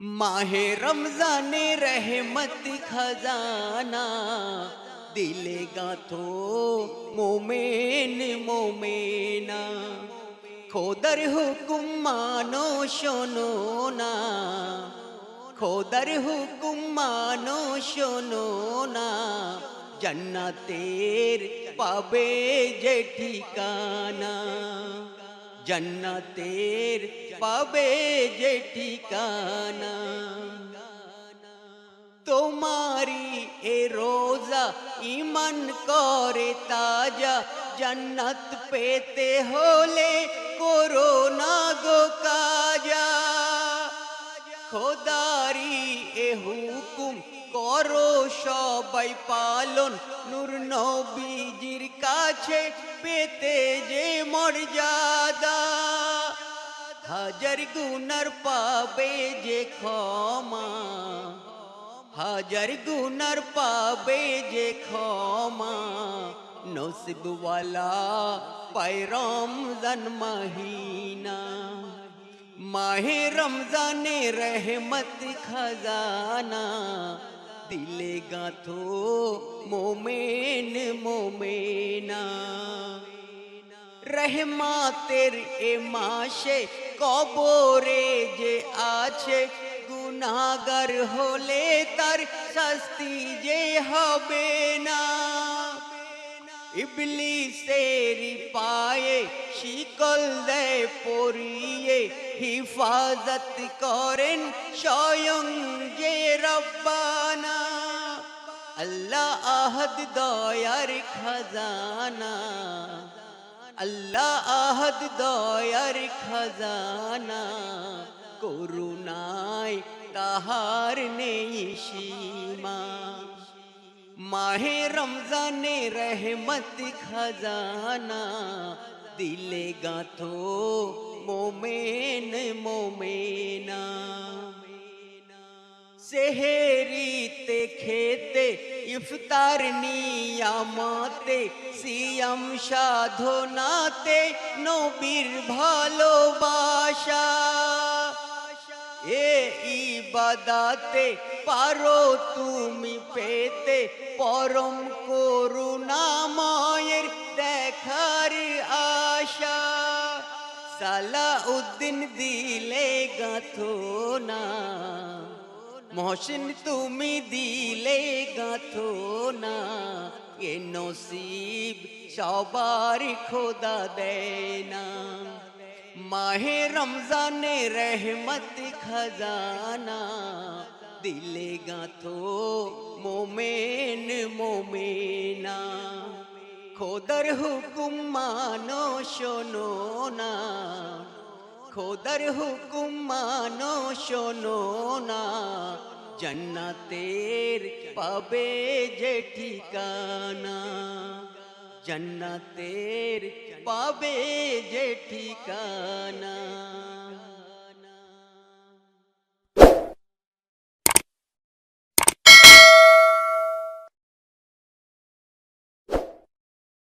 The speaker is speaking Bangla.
माहे रमजाने रहमत खजाना दिलेगा तो मोमेन मोमेना খোদার হুকুম মানো শোনো না খোদার হুকুম মানো শোনো না জান্নাতের পাবে যে ঠিকানা জান্নাতের পাবে যে ঠিকানা। তোমারি এ রোজা ইমান করে তাজা, জন্নত পেতে হলে করোনা গো কাজা। খোদারি এ হুকুম করো সবাই পালন, নূর নবীজির কাছে পেতে যে মর্যাদা হাজার গুনার পাবে যে ক্ষমা হাজার গুনার পাবে যে ক্ষমা নসিবওয়ালা পায় রমজান মহিনা মাহে রমজানে রহমত খজানা দিলে গাথো মোমেন মোমেনা রহমাতের এ মাসে কবরে যে আছে গুনাগার হলে তার শাস্তি যে হবে না। ইবলিসেরি পায়ে শিকল দেয়, পরিয়ে হিফাজত করেন স্বয়ং যে রব্বানা। আল্লাহ আহদ দয়ার খাজানা। আল্লাহ আহদ দয়ার খাজানা, করুণায় তাহার নেই সীমা। মাহে রমজানে রহমত খজানা, দিলে গাথো মোমেন মোমেনা। সেহেরিতে খেতে ইফতার নিয়ামতে, সিয়াম সাধনাতে নবীর ভালোবাসা। এ ইবাদাতে পারো তুমি পেতে, পরম করুণাময়ের দেখার আশা। সালা উদ্দিন দিলে গাথো না। মহসিন তুমি দিলে গাথো না এ নসিব সবার খোদা দেয় না মাহে রমজানে রহমত খজানা, দিলে গাথো মোমেন মোমেনা। খোদার হুকুম মানো শোনো না খোদার হুকুম মানো শোনো না জন্নাতের পাবে যে ঠিকানা জন্নাতের পাবে যে ঠিকানা